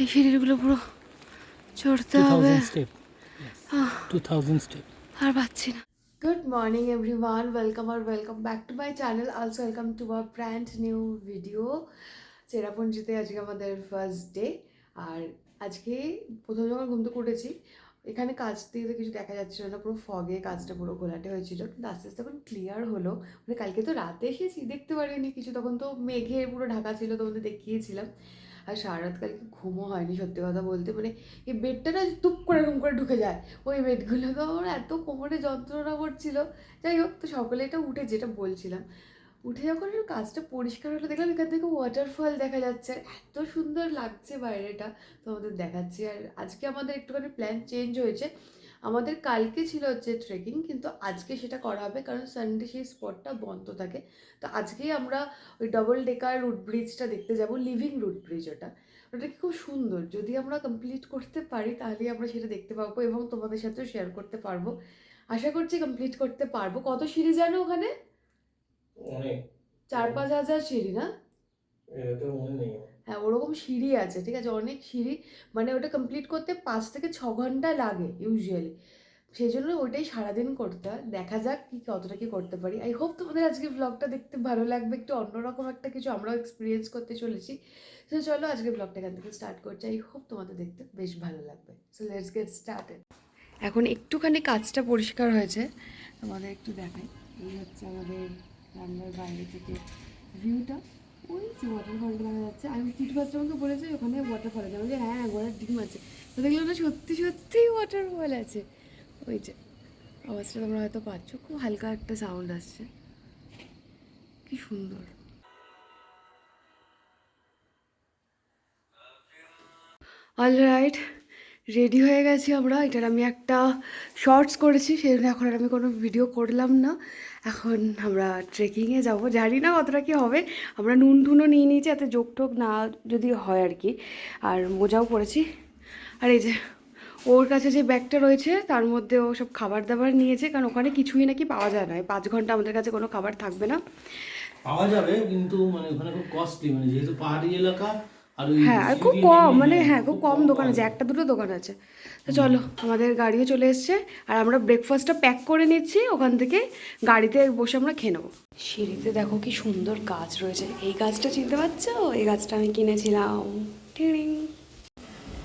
এই সিঁড়িগুলো পুরো চড়তে হবে। 2000 step. Yes. 2000 step. আর পাচ্ছি না। Good morning everyone welcome R welcome back to my channel also welcome to our brand new video চেরাপুঞ্জিতে আজকে আমাদের ফার্স্ট ডে আর আজকে প্রথম যখন ঘুম থেকে উঠেছি এখানে কাজ দিয়ে তো কিছু দেখা যাচ্ছিল না পুরো ফগে কাজটা পুরো ঘোলাটে হয়েছিল। কিন্তু আস্তে আস্তে তখন ক্লিয়ার হলো মানে কালকে তো রাতে এসেছি দেখতে পারিনি কিছু। তখন তো মেঘে পুরো ঢাকা ছিল তোমাদের দেখিয়েছিলাম। আর সারা রাত কালকে ঘুমও হয়নি, সত্যি কথা বলতে। মানে এই বেডটা না টুপ করে ঘুম করে ঢুকে যায়। ওই বেডগুলো তো আমার এত কোমরে যন্ত্রণা করছিল। যাই হোক, তো সকলে এটা উঠে যেটা বলছিলাম, উঠে যখন কাজটা পরিষ্কার হলো, দেখলাম এখান থেকে ওয়াটারফল দেখা যাচ্ছে। এত সুন্দর লাগছে বাইরেটা। তোমাদের দেখাচ্ছি। আর আজকে আমাদের একটুখানি প্ল্যান চেঞ্জ হয়েছে। আমাদের কালকে ছিল হচ্ছে ট্রেকিং কিন্তু আজকে সেটা করা হবে কারণ সানডে সেই স্পটটা বন্ধ থাকে। তো আজকেই আমরা ওই ডবল ডেকার রুট ব্রিজটা দেখতে যাব লিভিং রুট ব্রিজ ওটা। ওটা কি খুব সুন্দর। যদি আমরা কমপ্লিট করতে পারি তাহলেই আমরা সেটা দেখতে পাবো এবং তোমাদের সাথেও শেয়ার করতে পারব। আশা করছি কমপ্লিট করতে পারব। কত সিঁড়ি জানো ওখানে? চার পাঁচ হাজার সিঁড়ি না? এটা মনে নেই আমার। হ্যাঁ ওরকম সিঁড়ি আছে, ঠিক আছে? অনেক সিঁড়ি মানে ওটা কমপ্লিট করতে পাঁচ থেকে ছ ঘণ্টা লাগে ইউজুয়ালি সেই জন্য ওইটাই সারাদিন করতে হয়। দেখা যাক কি, কতটা কি করতে পারি। আই হোপ তোমাদের আজকে ব্লগটা দেখতে ভালো লাগবে। একটু অন্যরকম একটা কিছু আমরাও এক্সপিরিয়েন্স করতে চলেছি। তো চলো আজকে ব্লগটা এখান থেকে স্টার্ট করছি। আই হোপ তোমাদের দেখতে বেশ ভালো লাগবে। সো লেটস গেট স্টার্টেড এখন একটুখানি কাজটা পরিষ্কার হয়েছে। তোমাদের একটু দেখাই। এই হচ্ছে আমাদের রান্নার বাইরে থেকে ভিউটা ওই যে ওয়াটারফলটা দেখা যাচ্ছে। আমি ফার্স্ট আমাকে বলেছে ওখানে ওয়াটারফল আছে। আমি বলছি, হ্যাঁ গোড়ার ডিম আছে। তো দেখলাম না সত্যি সত্যিই ওয়াটারফল আছে। ওই যে আওয়াজটা তোমরা হয়তো পাচ্ছ। খুব হালকা একটা সাউন্ড আসছে। কি সুন্দর। অল রাইট রেডি হয়ে গেছি আমরা। এটার আমি একটা শর্টস করেছি সেই জন্য এখন আর আমি কোনো ভিডিও করলাম না। এখন আমরা ট্রেকিংয়ে যাব। জানি না কতটা কি হবে। আমরা নুন টুনও নিয়ে নিয়েছি, এত যোগ টোক না যদি হয় আর কি। আর মোজাও পরেছি আর এই যে, ওর কাছে যে ব্যাগটা রয়েছে, তার মধ্যে ও সব খাবার দাবার নিয়েছে, কারণ ওখানে কিছুই নাকি পাওয়া যায় না। পাঁচ ঘণ্টা আমাদের কাছে কোনো খাবার থাকবে না। পাওয়া যাবে, কিন্তু মানে ওখানে খুব কস্টলি মানে যেহেতু পাহাড়ি এলাকা হ্যাঁ আর খুব কম মানে হ্যাঁ, খুব কম দোকান আছে একটা দুটো দোকান আছে। তো চলো আমাদের গাড়িও চলে এসছে আর আমরা ব্রেকফাস্টটা প্যাক করে নিচ্ছি ওখান থেকে গাড়িতে বসে আমরা খেয়ে নেব। সিঁড়িতে দেখো কি সুন্দর গাছ রয়েছে। এই গাছটা চিনতে পারছ? এই গাছটা আমি কিনেছিলাম। টিড়িং।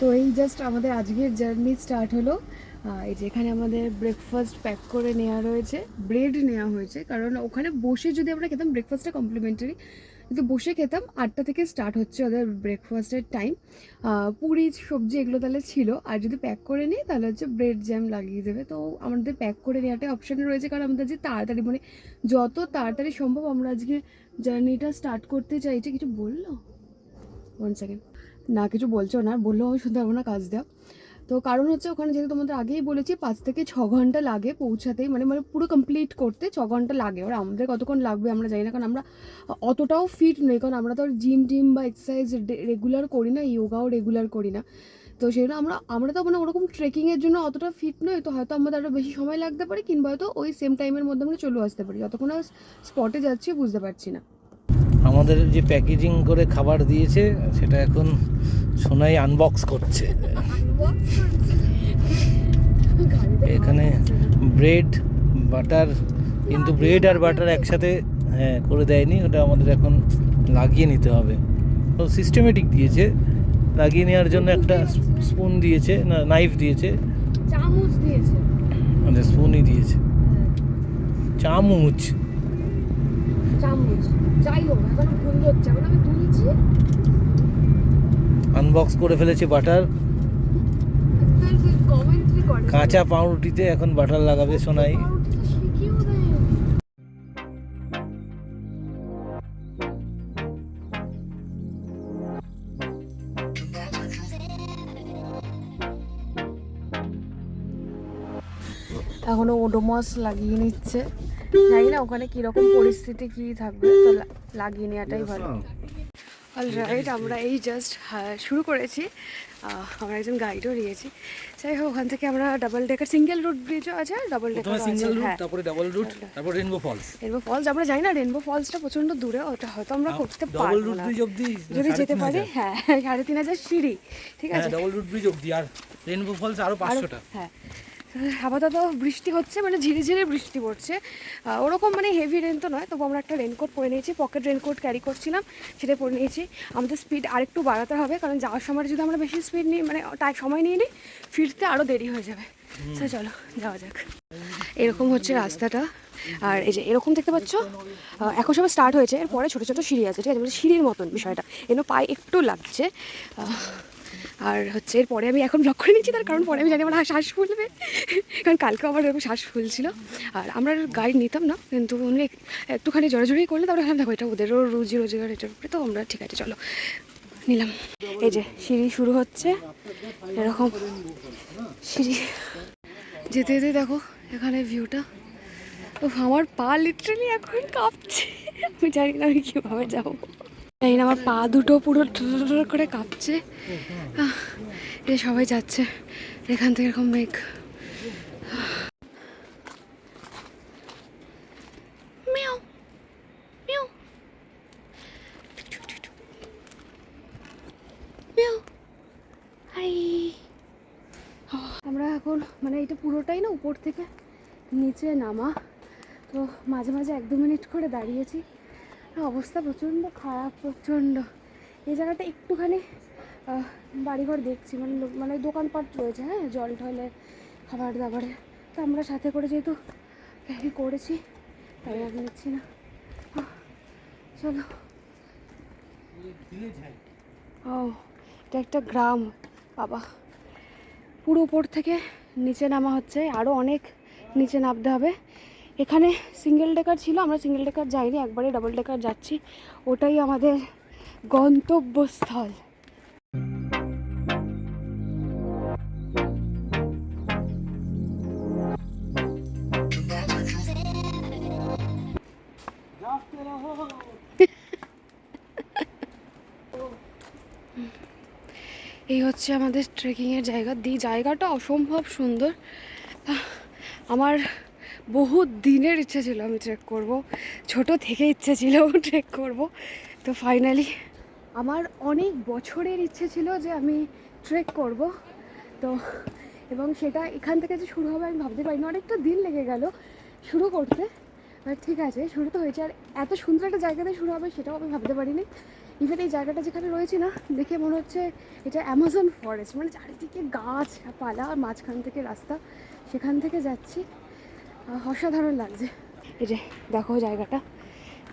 তো এই জাস্ট আমাদের আজকের জার্নি স্টার্ট হলো। এই যে এখানে আমাদের ব্রেকফাস্ট প্যাক করে নেওয়া রয়েছে ব্রেড নেওয়া হয়েছে কারণ ওখানে বসে যদি আমরা খেতাম ব্রেকফাস্টটা কমপ্লিমেন্টারি কিন্তু বসে খেতাম। আটটা থেকে স্টার্ট হচ্ছে ওদের ব্রেকফাস্টের টাইম পুরি, সবজি এগুলো তাহলে ছিল। আর যদি প্যাক করে নিই, তাহলে হচ্ছে ব্রেড জ্যাম লাগিয়ে দেবে। তো আমাদের প্যাক করে নেওয়াটাই অপশান রয়েছে। কারণ আমাদের যে তাড়াতাড়ি মানে যত তাড়াতাড়ি সম্ভব আমরা আজকে জার্নিটা স্টার্ট করতে চাইছি। কিছু বলল? ওয়ান সেকেন্ড না, কিছু বলছো না। বললেও আমি শুনতে পারব না, কাজ দেওয়া তো কারণ হচ্ছে ওখানে যেহেতু তোমাদের আগেই বলেছি, পাঁচ থেকে ছ ঘণ্টা লাগে পৌঁছাতেই মানে মানে পুরো কমপ্লিট করতে ছ ঘণ্টা লাগে। ওরা আমাদের কতক্ষণ লাগবে আমরা জানি না, কারণ আমরা অতটাও ফিট নই, কারণ আমরা তো জিম টিম বা এক্সারসাইজ রেগুলার করি না ইয়োগাও রেগুলার করি না। তো সেই জন্য আমরা আমরা তো মানে ওরকম ট্রেকিংয়ের জন্য অতটা ফিট নই, তো হয়তো আমাদের আরও বেশি সময় লাগতে পারে, কিংবা হয়তো ওই সেম টাইমের মধ্যে আমরা চলে আসতে পারি। যতক্ষণ স্পটে যাচ্ছি, বুঝতে পারছি না। আমাদের যে প্যাকেজিং করে খাবার দিয়েছে সেটা এখন সোনাই আনবক্স করছে। এখানে ব্রেড বাটার কিন্তু ব্রেড আর বাটার একসাথে হ্যাঁ করে দেয়নি। ওটা আমাদের এখন লাগিয়ে নিতে হবে। তো সিস্টেমেটিক দিয়েছে। লাগিয়ে নেওয়ার জন্য একটা স্পুন দিয়েছে না নাইফ দিয়েছে। চামচ দিয়েছে। মানে স্পুনই দিয়েছে। চামচ। চামচ। যাই হোক এখন ভুল হচ্ছে? এখন আমি তুলছি। আনবক্স করে ফেলেছে বাটার কাঁচা পাউরুটিতে এখন বাটার লাগাবে সোনাই। এখনও ওডোমস লাগিয়ে নিচ্ছে। জানি না ওখানে কীরকম পরিস্থিতি কি থাকবে তো লাগিয়ে নেওয়াটাই ভালো। অল রাইট আমরা এই জাস্ট শুরু করেছি। আমরা একজন গাইডও নিয়েছি যাই হোক ওখান থেকে আমরা ডাবল ডেকার সিঙ্গেল রুট ব্রিজও আছে ডাবল ডেকার সিঙ্গেল রুট হ্যাঁ। তারপরে ডাবল রুট তারপর রেনবো ফলস রেনবো ফলস আমরা জানি না রেনবো ফলসটা প্রচণ্ড দূরে ওটা হয়তো আমরা করতে ডাবল পারব রুট না। ব্রিজ অবধি যদি যেতে পারি। হ্যাঁ সাড়ে তিন হাজার সিঁড়ি ঠিক হ্যাঁ আছে? ডাবল রুট ব্রিজ অবধি আর রেনবো ফলস আরো- পাঁচশোটা। হ্যাঁ। আপাতত বৃষ্টি হচ্ছে মানে ঝিরে ঝিরে বৃষ্টি পড়ছে। ওরকম মানে হেভি রেন তো নয় তবু আমরা একটা রেনকোট পরে নিয়েছি পকেট রেনকোট ক্যারি করছিলাম সেটা পরে নিয়েছি। আমাদের স্পিড আরেকটু বাড়াতে হবে কারণ যাওয়ার সময় যদি আমরা বেশি স্পিড নিই মানে সময় নিয়ে নিই ফিরতে আরও দেরি হয়ে যাবে। তো চলো যাওয়া যাক। এরকম হচ্ছে রাস্তাটা। আর এই যে এরকম দেখতে পাচ্ছ এখন সবে স্টার্ট হয়েছে এরপরে ছোটো ছোটো সিঁড়ি আছে ঠিক আছে? মানে সিঁড়ির মতন বিষয়টা। এর পায়ে একটু লাগছে। আর হচ্ছে এরপরে আমি এখন ব্লক করে নিচ্ছি, তার কারণ পরে আমি জানি আমার শ্বাস ফুলবে। কারণ কালকে আমার এরকম শ্বাস ফুলছিল। আর আমরা গাড়ি নিতাম না, কিন্তু উনি একটুখানি জোরেই করলে তারপরে হ্যাঁ দেখো, এটা ওদেরও রুজি রোজগার এটার উপরে তো আমরা, ঠিক আছে, চলো। নিলাম। এই যে, সিঁড়ি শুরু হচ্ছে। এরকম সিঁড়ি। যেতে যেতে দেখো, এখানে ভিউটা ও আমার পা লিটারালি এখন কাঁপছে। আমি জানি না আমি কীভাবে যাব। না, আমার পা দুটো পুরো করে কাঁপছে। এই সবাই যাচ্ছে, এখান থেকে এরকম মেঘ। আমরা এখন মানে এটা পুরোটাই না উপর থেকে নিচে নামা। তো মাঝে মাঝে এক দু মিনিট করে দাঁড়িয়েছি। অবস্থা প্রচণ্ড খারাপ, প্রচণ্ড। এই জায়গাটা একটুখানি বাড়িঘর দেখছি মানে মানে দোকানপাট রয়েছে হ্যাঁ জল টলে খাবার দাবারে। তো আমরা সাথে করে যেহেতু ক্যারি করেছি, তাই আর নিচ্ছি না। চলো। ও এটা একটা গ্রাম, বাবা। পুরো উপর থেকে নিচে নামা হচ্ছে আরও অনেক নিচে নামতে হবে। এখানে সিঙ্গেল ডেকার ছিল, আমরা সিঙ্গেল ডেকার যাইনি, একবারে ডাবল ডেকার যাচ্ছি। ওটাই আমাদের গন্তব্যস্থল। এই হচ্ছে আমাদের ট্রেকিংয়ের জায়গা। দি, জায়গাটা অসম্ভব সুন্দর। আমার বহু দিনের ইচ্ছে ছিল আমি ট্রেক করব। ছোট থেকে ইচ্ছে ছিল ট্রেক করব। তো ফাইনালি আমার অনেক বছরের ইচ্ছে ছিল যে আমি ট্রেক করব। তো এবং সেটা এখান থেকে যে শুরু হবে আমি ভাবতে পারিনি। অনেকটা দিন লেগে গেল শুরু করতে। বাট ঠিক আছে, শুরু তো হয়েছে। আর এত সুন্দর একটা জায়গাতে শুরু হবে সেটাও আমি ভাবতে পারিনি। ইভেন এই জায়গাটা যেখানে রয়েছে না, দেখে মনে হচ্ছে এটা অ্যামাজন ফরেস্ট মানে চারিদিকে গাছ, পালা আর মাঝখান থেকে রাস্তা, সেখান থেকে যাচ্ছি। অসাধারণ লাগছে। এই যে, দেখো জায়গাটা।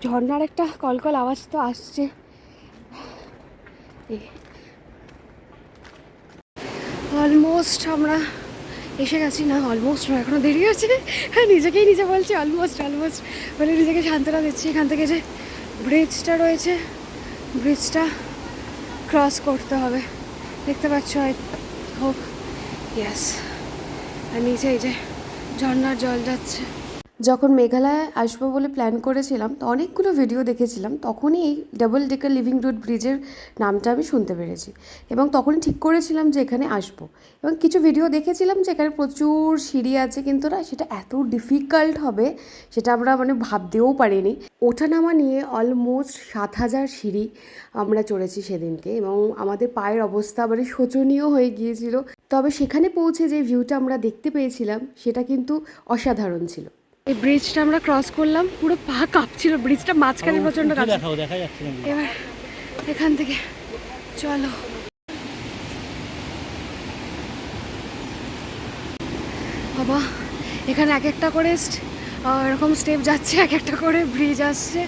ঝর্নার একটা কলকল আওয়াজ তো আসছে। অলমোস্ট আমরা এসে গেছি না অলমোস্ট না এখনও দেরি আছে হ্যাঁ নিজেকেই নিজে বলছি অলমোস্ট অলমোস্ট মানে নিজেকে সান্ত্বনা দিচ্ছি এখান থেকে যে ব্রিজটা রয়েছে। ব্রিজটা ক্রস করতে হবে। দেখতে পাচ্ছ আই হোপ ইয়াস আর নিচে এই যে ঝর্নার জল যাচ্ছে। যখন মেঘালয়ে আসব বলে প্ল্যান করেছিলাম, তো অনেকগুলো ভিডিও দেখেছিলাম, তখনই এই ডাবল ডেকার লিভিং রুট ব্রিজের নামটা আমি শুনতে পেরেছি। এবং তখনই ঠিক করেছিলাম যে এখানে আসব। এবং কিছু ভিডিও দেখেছিলাম যে এখানে প্রচুর সিঁড়ি আছে, কিন্তু না, সেটা এত ডিফিকাল্ট হবে, সেটা আমরা মানে ভাবতেও পারিনি। ওঠানামা নিয়ে অলমোস্ট সাত হাজার সিঁড়ি আমরা চড়েছি সেদিনকে, এবং আমাদের পায়ের অবস্থা মানে শোচনীয় হয়ে গিয়েছিল। তবে সেখানে পৌঁছে যে ভিউটা আমরা দেখতে পেয়েছিলাম সেটা কিন্তু অসাধারণ ছিল। এই ব্রিজটা আমরা ক্রস করলাম পুরো পা কাঁপছিল ব্রিজটা মাঝখানে প্রচণ্ড এবার এখান থেকে চলো। বাবা এখানে এক একটা করে এরকম স্টেপ যাচ্ছে এক একটা করে ব্রিজ আসছে।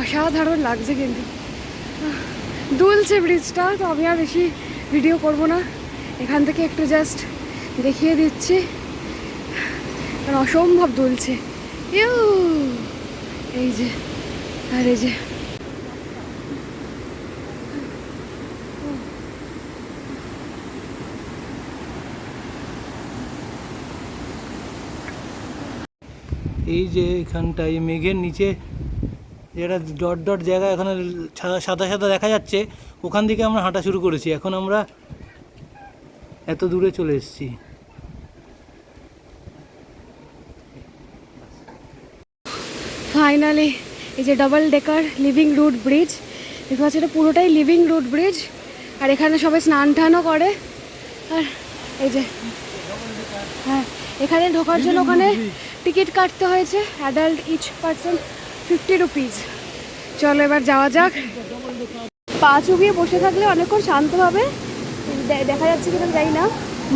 অসাধারণ লাগছে কিন্তু। দুলছে ব্রিজটা তো আমি আর বেশি ভিডিও করব না। এখান থেকে একটু জাস্ট দেখিয়ে দিচ্ছি। কারণ অসম্ভব দুলছে। ইউ! এই যে, আর এই যে। এই যে এখানটায় মেঘের নিচে, যেটা ডট ডট জায়গা এখানে সাদা সাদা সাদা দেখা যাচ্ছে, ওখান থেকে আমরা হাঁটা শুরু করেছি। এখন আমরা এত দূরে চলে এসেছি। ফাইনালি এই যে double decker living root bridge দেখতে পাচ্ছি এটা পুরোটাই লিভিং রুট ব্রিজ আর এখানে সবাই স্নান টানও করে। আর এই যে হ্যাঁ এখানে ঢোকার জন্য ওখানে টিকিট কাটতে হয়েছে adult each person fifty rupees চলো এবার যাওয়া যাক। পা চুবিয়ে বসে থাকলে অনেকক্ষণ শান্ত হবে। দে- দেখা যাচ্ছে কিনা জানি না।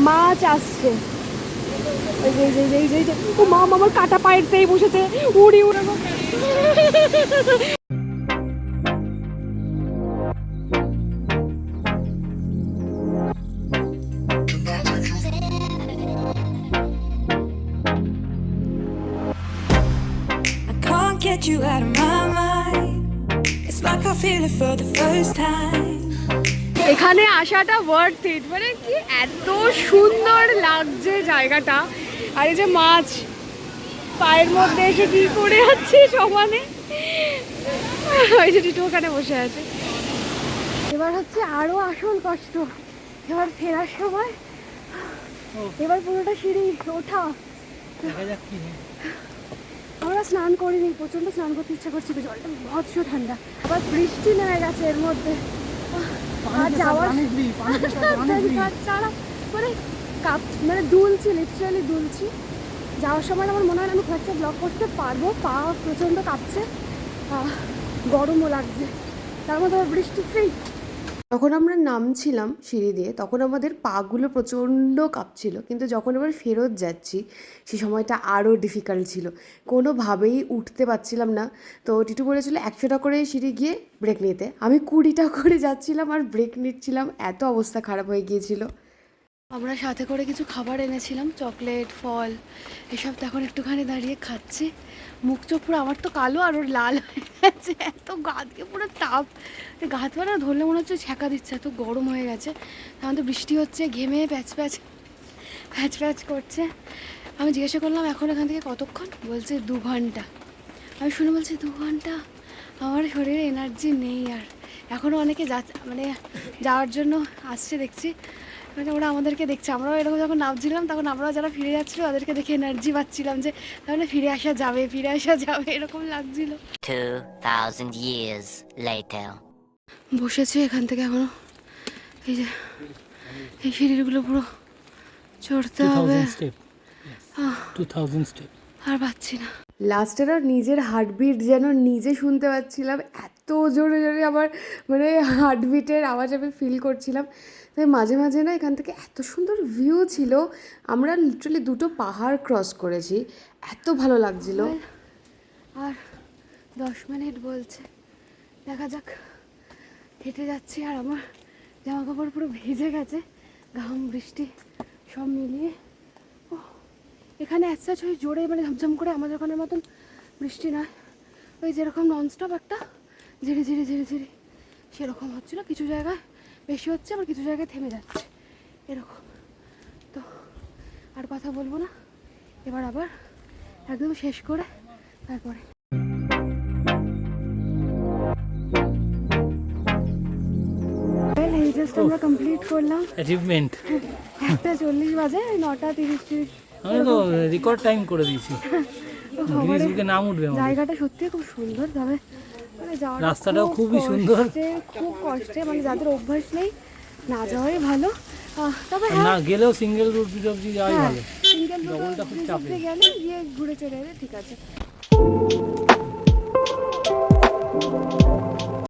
মাছ আসছে। ও মা আমার কাটা পায়ের তেই বসেছে। উড়ি, উড়ে get you out of my mind. It's like I feel it for the first time. এখানে আসাটা ওয়ার্থ ইট মানে কি এত সুন্দর লাগছে জায়গাটা। আর এই যে মাছ পায়ের মধ্যে এসে কি করে যাচ্ছে সমানে ওই যে টিটু ওখানে বসে আছে। এবার হচ্ছে আরও আসল কষ্ট। এবার ফেরার সময়। এবার পুরোটা সিঁড়ি ওঠা। আমরা স্নান করিনি প্রচণ্ড স্নান করতে ইচ্ছা করছিল জলটা ভৎস ঠান্ডা। আবার বৃষ্টি নেমে গেছে এর মধ্যে। মানে কাপ মানে দুলছি লিটারালি দুলছি। যাওয়ার সময় আমার মনে হয় আমি একটা ব্লক করতে পারব পা প্রচণ্ড কাঁপছে। গরমও লাগছে। তার মধ্যে বৃষ্টি ফ্রি যখন আমরা নামছিলাম সিঁড়ি দিয়ে, তখন আমাদের পাগুলো প্রচণ্ড কাঁপছিল। কিন্তু যখন আবার ফেরত যাচ্ছি, সে সময়টা আরও ডিফিকাল্ট ছিল। কোনোভাবেই উঠতে পারছিলাম না। তো টিটু বলেছিল একশোটা করে সিঁড়ি গিয়ে ব্রেক নিতে। আমি কুড়িটা করে যাচ্ছিলাম আর ব্রেক নিচ্ছিলাম। এত অবস্থা খারাপ হয়ে গিয়েছিল। আমরা সাথে করে কিছু খাবার এনেছিলাম, চকলেট, ফল, এসব তো এখন একটুখানি দাঁড়িয়ে খাচ্ছি। মুখ চোখ পুরো আমার তো কালো আর ওর লাল হয়ে গেছে, এত গা দিয়ে পুরো তাপ। গা হাত পা না ধরলে মনে হচ্ছে ছ্যাঁকা দিচ্ছে, এত গরম হয়ে গেছে। তখন তো বৃষ্টি হচ্ছে, ঘেমে প্যাচ প্যাচ প্যাচ প্যাচ করছে। আমি জিজ্ঞাসা করলাম, এখন এখান থেকে কতক্ষণ? বলছে, দু ঘণ্টা। আমি শুনে বলছি, দু ঘণ্টা? আমার শরীরে এনার্জি নেই আর এখনও অনেকে যা মানে যাওয়ার জন্য আসছে, দেখছি। মানে ওরা আমাদেরকে দেখছে। আমরাও এরকম যখন নামছিলাম তখন আমরাও যারা ফিরে যাচ্ছিল ওদেরকে দেখে এনার্জি পাচ্ছিলাম যে তাহলে ফিরে আসা যাবে ফিরে আসা যাবে এরকম লাগছিল। 2,000 years later. বসেছে এখান থেকে এখনও। এই যে এই সিঁড়িগুলো পুরো চড়তে হবে। 2000 স্টেপ 2000 স্টেপ আর পাচ্ছি না। লাস্টের আর নিজের হার্টবিট যেন নিজে শুনতে পাচ্ছিলাম এত জোরে জোরে আমার মানে হার্টবিটের আওয়াজ আমি ফিল করছিলাম। তাই মাঝে মাঝে না এখান থেকে এত সুন্দর ভিউ ছিল, আমরা লিটারালি দুটো পাহাড় ক্রস করেছি। এত ভালো লাগছিল। আর দশ মিনিট বলছে। দেখা যাক, হেঁটে যাচ্ছি আর আমার জামা কাপড় পুরো ভিজে গেছে। ঘাম, বৃষ্টি সব মিলিয়ে। ও এখানে অ্যাসাচ ওই জোরে মানে ঝমঝম করে আমাদের ওখানের মতন বৃষ্টি নয়। ওই যেরকম ননস্টপ একটা ধীরে ধীরে ধীরে ধীরে সেরকম হচ্ছিল কিছু জায়গায় বেশি হচ্ছে আবার কিছু জায়গায় থেমে যাচ্ছে। এরকম। তো আর কথা বলব না। এবার আবার একদম শেষ করে তারপরে। জাস্ট আমরা কমপ্লিট করলাম। অ্যাচিভমেন্ট একটা চল্লিশ বাজে নটা তিরিশ তিরিশ আমি তো রেকর্ড টাইম করে দিয়েছি। নাম উঠবে জায়গাটা সত্যি খুব সুন্দর তবে রাস্তাটাও খুবই সুন্দর। খুব কষ্টে মানে যাদের অভ্যাস নেই না যাওয়াই ভালো। তবে হ্যাঁ। না গেলেও সিঙ্গেল রুট অব্দি যাওয়াই হ্যাঁ ভালো। সিঙ্গেল রুট গেলে গিয়ে ঘুরে চলে এলে ঠিক আছে।